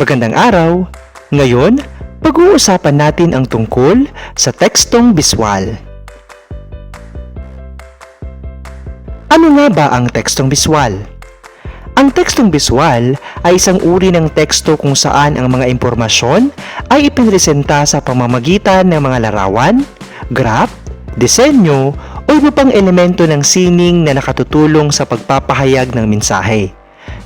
Magandang araw! Ngayon, pag-uusapan natin ang tungkol sa tekstong biswal. Ano nga ba ang tekstong biswal? Ang tekstong biswal ay isang uri ng teksto kung saan ang mga impormasyon ay ipinresenta sa pamamagitan ng mga larawan, graph, disenyo o iba pang elemento ng sining na nakatutulong sa pagpapahayag ng mensahe.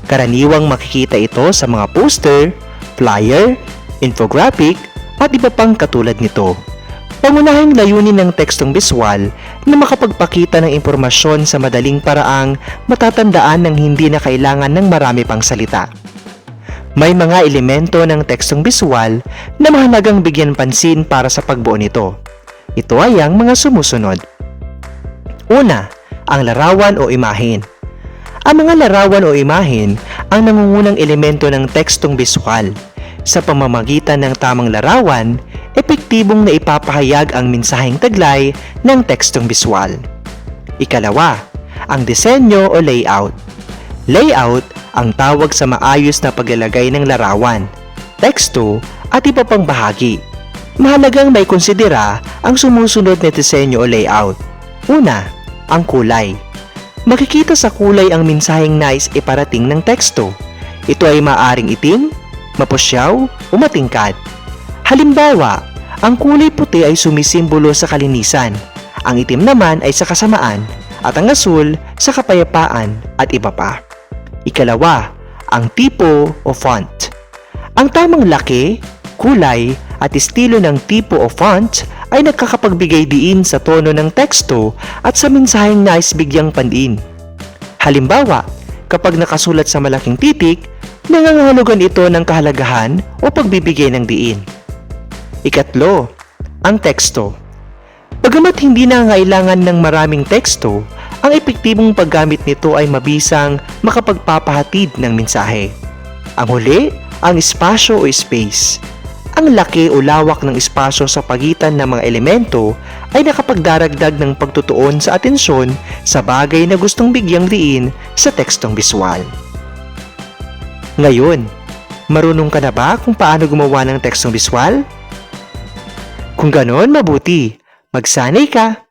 Karaniwang makikita ito sa mga poster, flyer, infographic at iba pang katulad nito. Pangunahing layunin ng tekstong biswal na makapagpakita ng impormasyon sa madaling paraang matatandaan ng hindi na kailangan ng marami pang salita. May mga elemento ng tekstong biswal na mahalagang bigyan pansin para sa pagbuo nito. Ito ay ang mga sumusunod. Una, ang larawan o imahen. Ang mga larawan o imahen ang nangungunang elemento ng tekstong biswal. Sa pamamagitan ng tamang larawan, epektibong na ipapahayag ang mensaheng taglay ng tekstong biswal. Ikalawa, ang disenyo o layout. Layout ang tawag sa maayos na paglalagay ng larawan, teksto at iba pang bahagi. Mahalagang may konsidera ang sumusunod na disenyo o layout. Una, ang kulay. Makikita sa kulay ang mensaheng nais iparating ng teksto. Ito ay maaring itim, mapusyaw, o matingkad. Halimbawa, ang kulay puti ay sumisimbolo sa kalinisan, ang itim naman ay sa kasamaan, at ang asul sa kapayapaan at iba pa. Ikalawa, ang tipo o font. Ang tamang laki, kulay, at estilo ng tipo o font ay nagkakapagbigay diin sa tono ng teksto at sa mensaheng nais bigyang pandiin. Halimbawa, kapag nakasulat sa malaking titik, nangangahulugan ito ng kahalagahan o pagbibigay ng diin. Ikatlo, ang teksto. Bagamat hindi na kailangan ng maraming teksto, ang epektibong paggamit nito ay mabisang makapagpapahatid ng mensahe. Ang huli, ang espasyo o space. Ang laki o lawak ng espasyo sa pagitan ng mga elemento ay nakapagdaragdag ng pagtutuon sa atensyon sa bagay na gustong bigyang diin sa tekstong biswal. Ngayon, marunong ka na ba kung paano gumawa ng tekstong biswal? Kung ganon, mabuti. Magsanay ka.